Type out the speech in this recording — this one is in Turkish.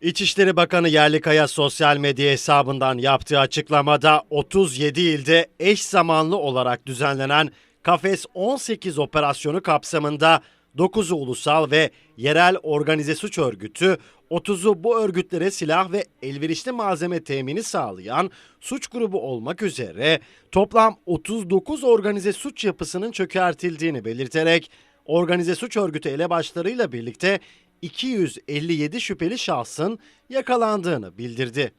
İçişleri Bakanı Yerlikaya sosyal medya hesabından yaptığı açıklamada 37 ilde eş zamanlı olarak düzenlenen Kafes 18 operasyonu kapsamında 9'u ulusal ve yerel organize suç örgütü, 30'u bu örgütlere silah ve elverişli malzeme temini sağlayan suç grubu olmak üzere toplam 39 organize suç yapısının çökertildiğini belirterek organize suç örgütü elebaşlarıyla birlikte 257 şüpheli şahsın yakalandığını bildirdi.